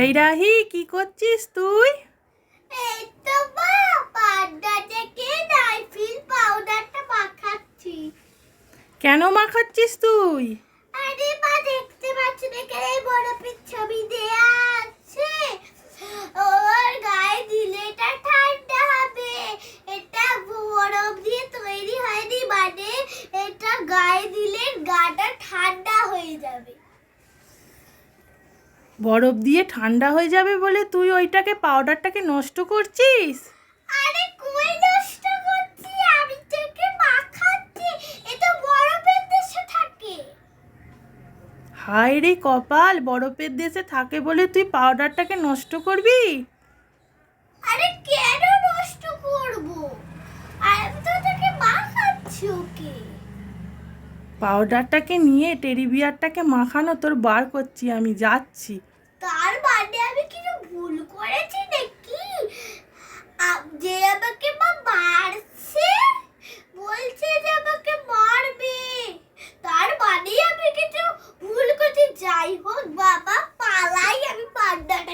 এই রাহি কি করছিস তুই? এই তো পান্ডা থেকে নাইফিল পাউডারটা মাখাচ্ছি। কেন মাখাচ্ছিস তুই? আরে মা দেখতে পাচ্ছ না এখানে এই বরফের ছবি দেয়া আছে? ওর গায়ে দিলে এটা ঠান্ডা হবে। এটা বরফ দিয়ে তৈরি হয়নি মানে এটা গায়ে দিলে গাটা ঠান্ডা হয়ে যাবে। বরফ দিয়ে ঠান্ডা হয়ে যাবে বলে তুই ওইটাকে পাউডারটাকে নষ্ট করছিস? আরে কই নষ্ট করছি? আমি তোকে মাখাচ্ছি। এটা বরফের দেশে থাকে। হায় রে কপাল বরফের দেশে থাকে বলে তুই পাউডারটাকে নষ্ট করবি? আরে কেন নষ্ট করব? আমি তো তোকে মাখাচ্ছি ওকে। পাউডারটাকে নিয়ে টেরিবিয়ারটাকে মাখানো তোর বার করছি আমি যাচ্ছি। তার বার্থডে আমি কিছু ভুল করেছি নাকি? যে আমাকে মা মারছে, বলছে যে আমাকে মারবে। তার মানে আমি কিছু ভুল করেছি। যাই হোক, বাবা, পালাই আমি পান্ডাটা